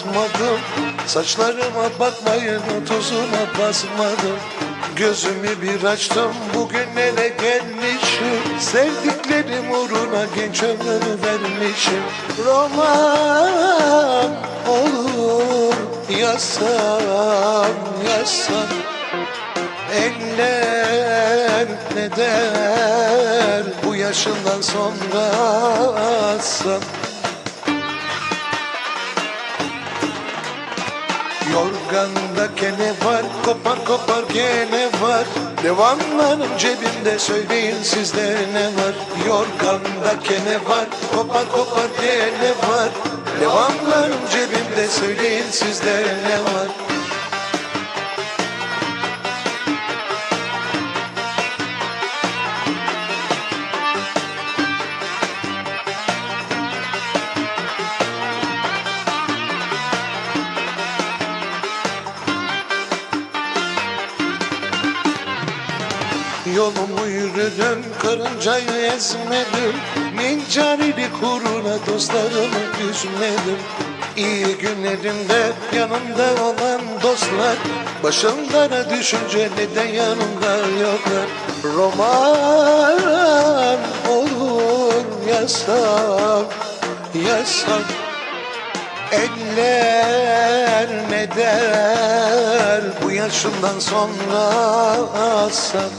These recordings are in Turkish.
Unumu eledim, eleğimi asmadım Saçlarıma bakmayın, o tozuna basmadım. Gözümü bir açtım, bugünlere gelmişim. Sevdiklerim uğruna genç ömrümü vermişim. Roman olur, yazsam, yazsam Eller ne der? Bu yaşından sonra san Yorganda kene var, kopar kopar gene var. Devamlarım cebimde söyleyin sizde ne var? Yorganda kene var, kopar kopar gene var. Devamlarım cebimde söyleyin sizde ne var Yolumu yürüdüm, karıncayı ezmedim. Mincarili kuruna dostlarımı üzmedim. İyi günlerimde yanımda olan dostlar. Başımdana düşünce neden yanımda yoklar. Roman olur yasak, yasak Eller ne der bu yaşından sonra asam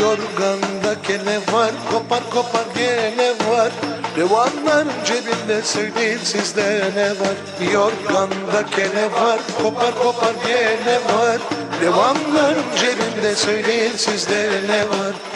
Yorganda kene var, kopar kopar gene var. Revanlarım cebimde söyleyin sizde ne var? Yorganda kene var, kopar kopar gene var. Revanlarım cebimde söyleyin sizde ne var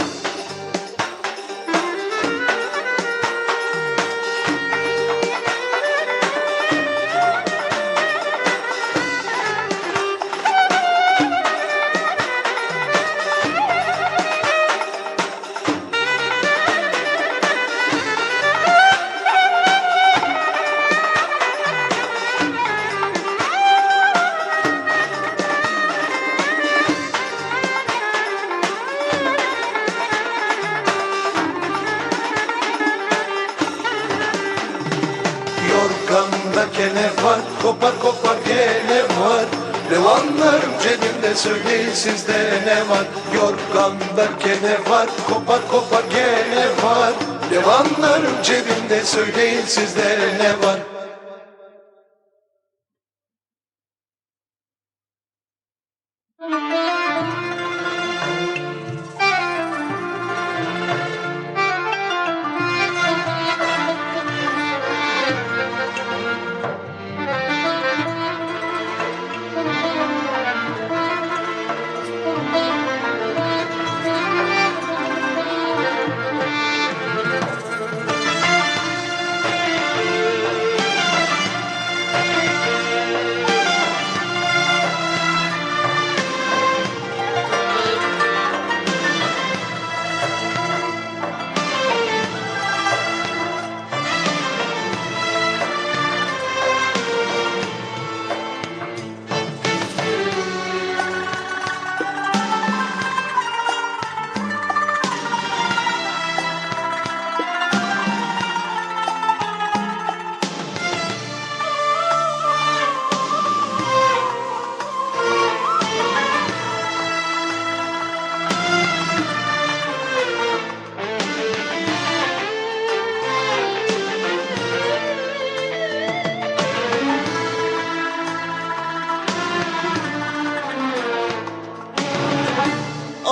sizde ne var Yorganda kene var, kopar kopar gene var. Revanlarım cebimde söyleyin sizde ne var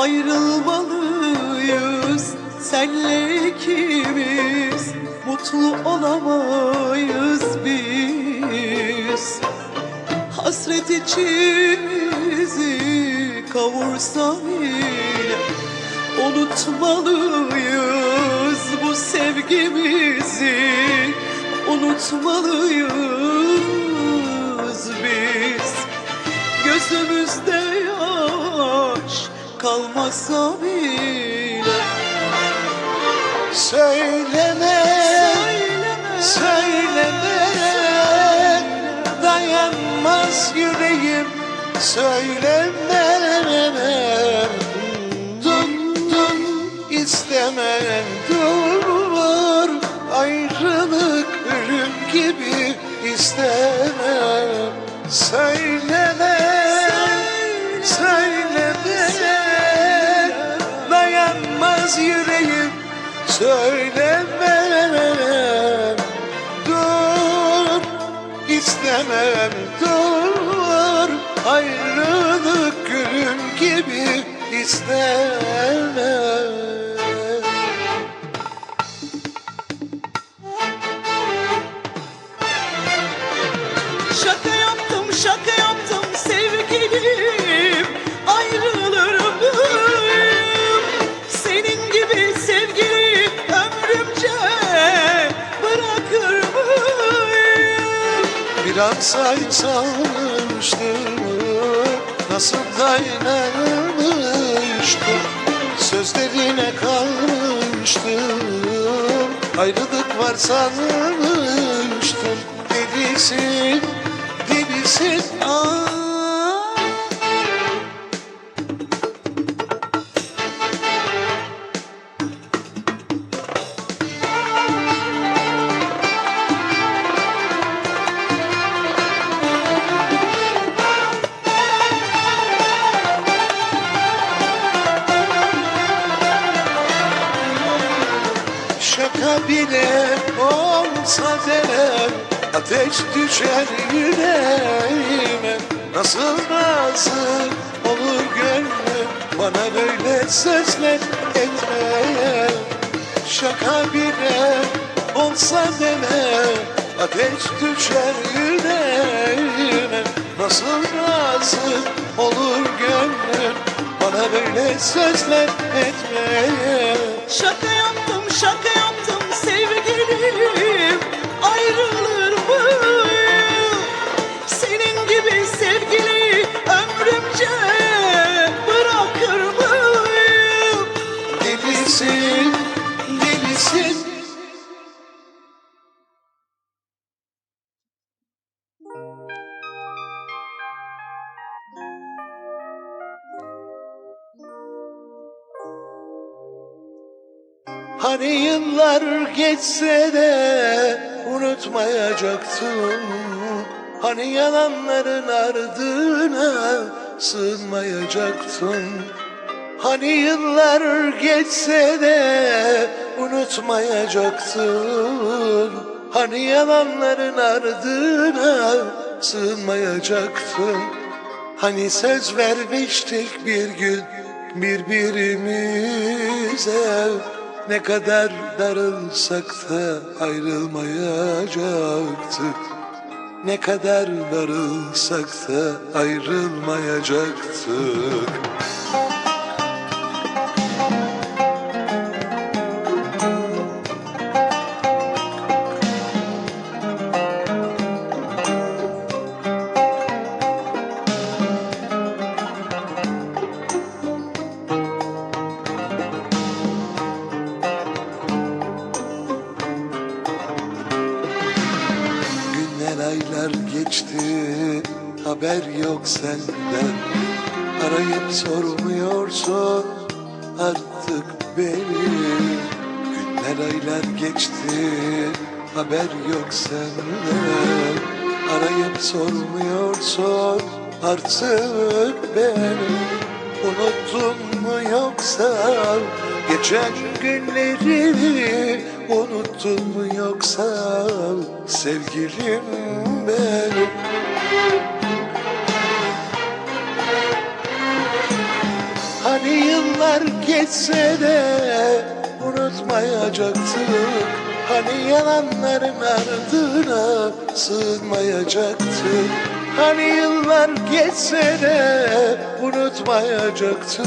Ayrılmalıyız senle ikimiz. Mutlu olamayız biz. Hasret içimizi kavursa bile Unutmalıyız bu sevgimizi. Unutmalıyız biz. Gözümüzde kalmasa bile. Söyleme, Söyleme, söyleme. Dayanmaz yüreğim. Söyleme Dön dön iste istemem dur Ayrılık ölüm gibi istemem Söyleme, söyleme Dur istemem dur Ayrılık gülüm gibi istemem Bir an say sanmıştım Nasıl dayanırmıştım Sözlerine kalmıştım Ayrılık var sanmıştım. Delisin, delisin Aa, Ateş düşer yüreğime. Nasıl razı olur gönlüm Bana böyle sözler etmeye? Şaka bile olsa demem Ateş düşer yüreğime. Nasıl razı olur gönlüm Bana böyle sözler etmeye? Şaka yaptım şaka yaptım sevgilim. Ayrılır Hani yıllar geçse de unutmayacaktım. Hani yalanların ardına sığınmayacaktım. Hani yıllar geçse de unutmayacaktım. Hani yalanların ardına sığınmayacaktım. Hani söz vermiştik bir gün birbirimize Ne kadar darılsak da ayrılmayacaktık Ne kadar darılsak da ayrılmayacaktık artık beni. Günler aylar geçti haber yok senden. Arayıp sormuyorsun artık beni. Unuttun mu yoksa geçen günleri? Unuttun mu yoksa sevgilim benim yıllar geçse de unutmayacaktık Hani yalanların ardına sığınmayacaktık Hani yıllar geçse de unutmayacaktık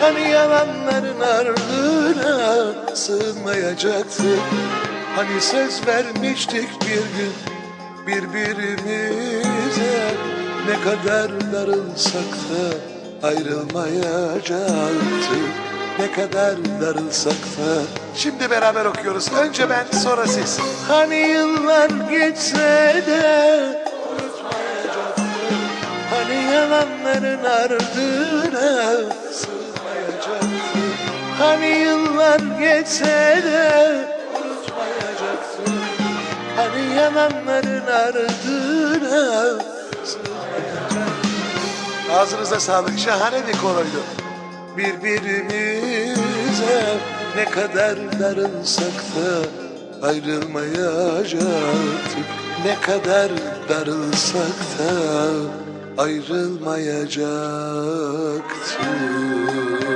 Hani yalanların ardına sığınmayacaktık Hani söz vermiştik bir gün birbirimize Ne kadar darılsak da ayrılmayacaktık Ne kadar darılsak da. Şimdi beraber okuyoruz. Önce ben sonra siz. Hani yıllar geçse de. Hani yalanların ardına. Sığmayacaktık Hani yıllar geçse de. Hani yalanların ardına Ağzınıza sağlık. Şahane bir konuydu. Birbirimize ne kadar darılsak da ayrılmayacaktık. Ne kadar darılsak da ayrılmayacaktık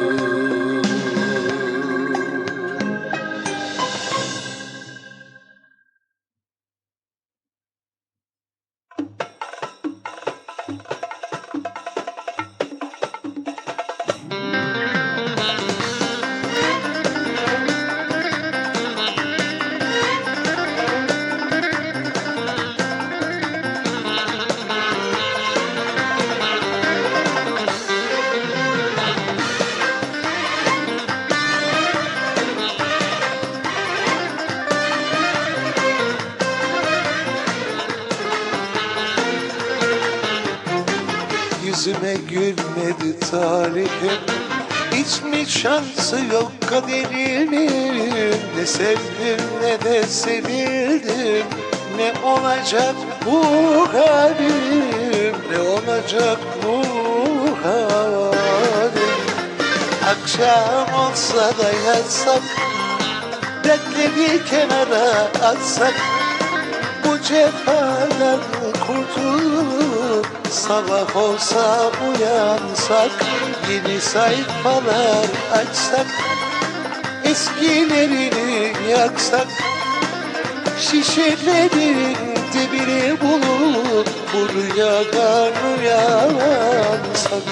şansı yok kaderimin Ne sevdim ne de sevildim. Ne olacak bu halim Ne olacak bu halim? Akşam olsa da yatsak Dertleri kenara atsak bu cefadan kurtulup Sabah olsa uyansak Yeni sayfalar açsak Eskilerini yaksak Şişelerin dibini bulup Bu rüyadan uyansak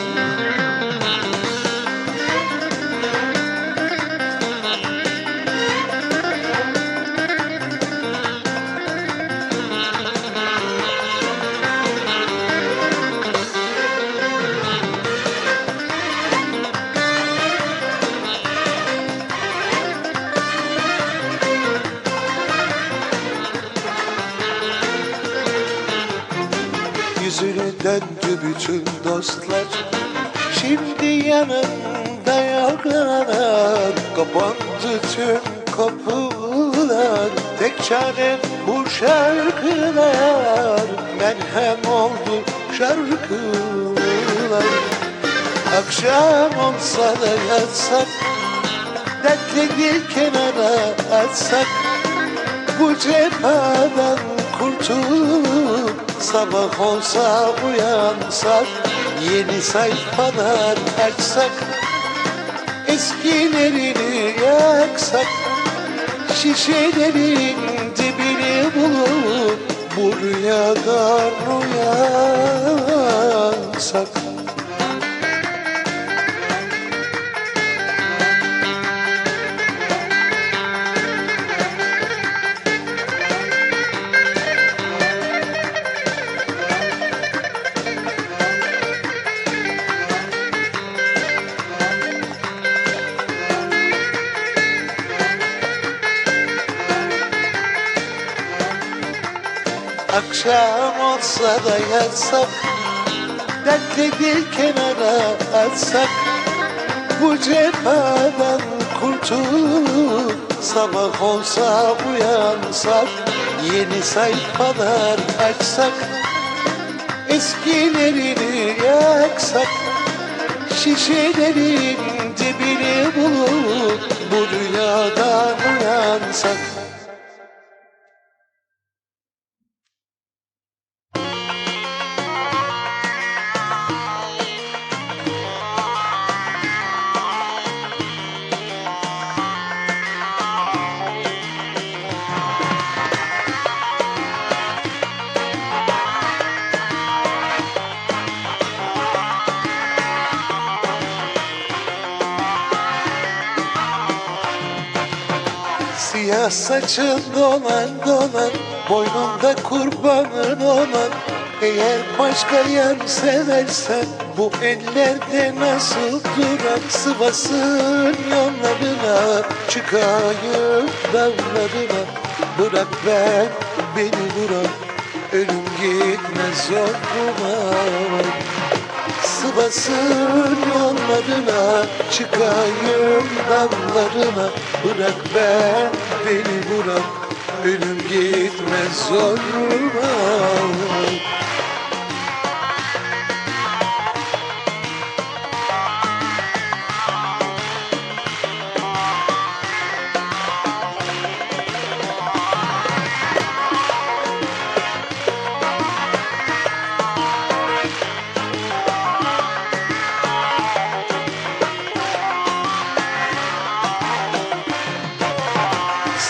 bütün dostlar Şimdi yanımda yoklar Kapandı tüm kapılar. Tek çarem bu şarkılar. Merhem oldu şarkılar. Akşam olsa da yatsak Dertleri kenara atsak bu cefadan kurtulup Sabah olsa uyansak Yeni sayfalar açsak Eskilerini yaksak Şişelerin dibini bulup Bu rüyadan uyansak Akşam olsa da yatsak Dertleri kenara atsak Bu cefadan kurtulup Sabah olsa uyansak Yeni sayfalar açsak Eskilerini yaksak Şişelerin dibini bulup Bu rüyadan uyansak saçın dolan dolan Boynunda kurbanın olan. Eğer başka yer seversen Bu ellerde nasıl duran Sıvasın yollarına Çıkayım dağlarına Bırak ben beni vuran. Ölüm gitmez zoruma Sıvasın yollarına Çıkayım dallarına Bırak ben beni bırak. Ölüm gitmez zoruma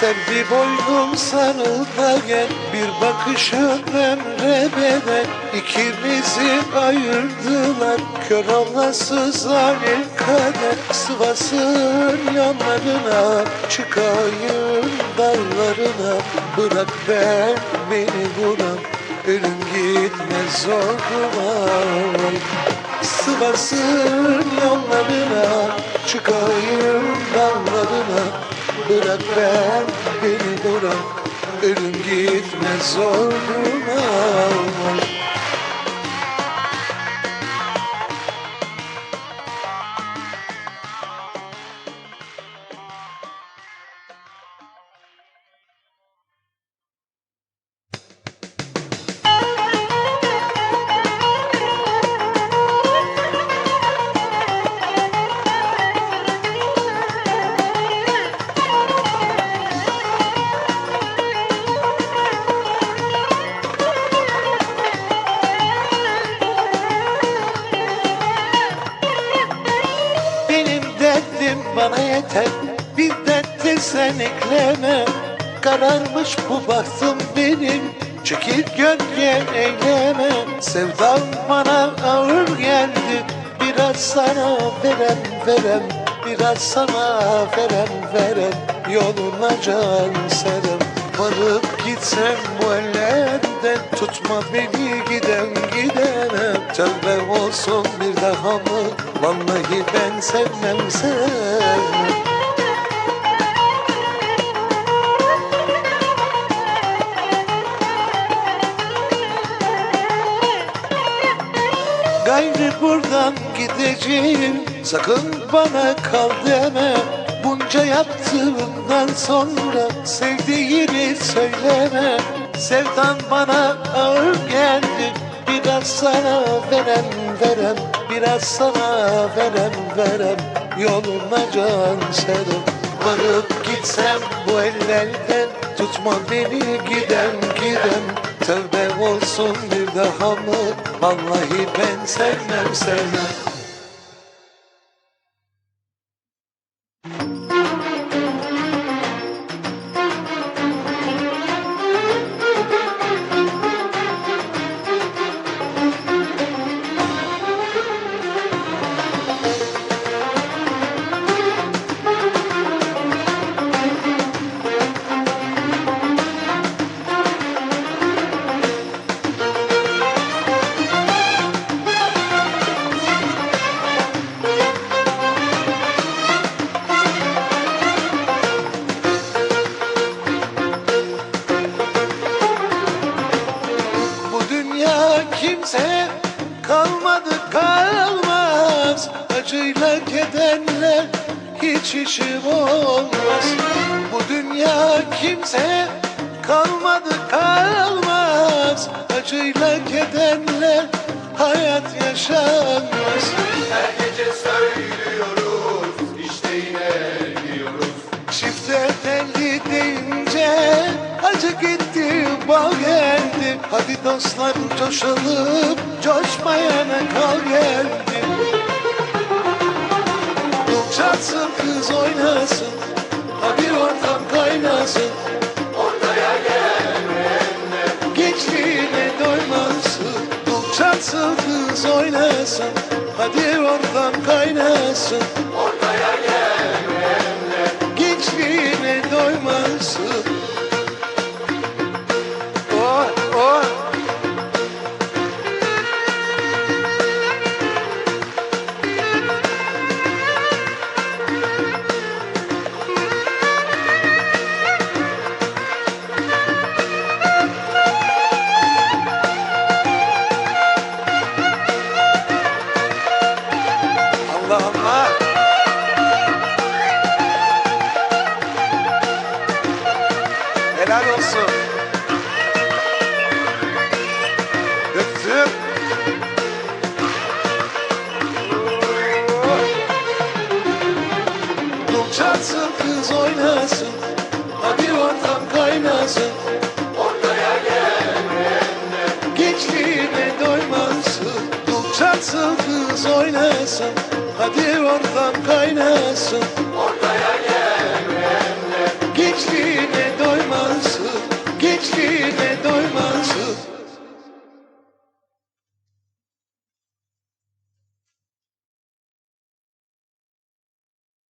Sevdi boynum sarıl da gel Bir bakışın ömre bedel. İkimizi ayırdılar Kör olası zalim kader. Sıvasın yanlarına Çıkayım dallarına Bırak ben beni bırak Ölüm gitmez zoruma Sıvasın yollarına Çıkayım dallarına Bırak ben beni bırak. Ölüm gitmez zoruna Benim bana yeter. Bir dert de sen ekleme. Kararmış bu bahtım benim. Çekil gölgen eyleme. Sevdam bana ağır geldi. Biraz sana verem verem. Biraz sana verem verem. Yoluna can serem Varıp gitsem bu ellerden Tutma beni giden gidene Tövbe olsun bir daha mı? Vallahi ben sevmem sevmem. Gayrı buradan gideceğim. Sakın bana kal deme Bunca yaptığımdan sonra Sevdiğini söyleme. Sevdan bana ağır geldi. Biraz sana verem verem. Biraz sana verem verem. Yoluna can serem Varıp gitsem bu ellerden Tutma beni giden giden Tövbe olsun bir daha mı? Vallahi ben sevmem sevmem hiç işim olmaz. Bu dünya kimse kalmadı kalmaz. Acıyla kederle hayat yaşanmaz. Her gece söylüyoruz işte yine diyoruz Çifte telli deyince acı gitti bal geldi. Hadi dostlar coşalım coşmayana kal geldi çalsın kız oynasın Hadi ortam kaynasın. Ortaya gelmeyenler. Gençliğine doymasın. Dul çalsın kız oynasın Hadi ortam kaynasın. Ortaya gelmeyenler. Gençliğine doymasın Hazır. Dum kız oynasın. Hadi vatan kaynasın. Ortaya gelmeyene. Gençliğine doymasın. Dum çalsın kız oynasın. Hadi vatan kaynasın. Ortaya gelmeyene. Gençliğine doymasın. Gençliğine doymasın.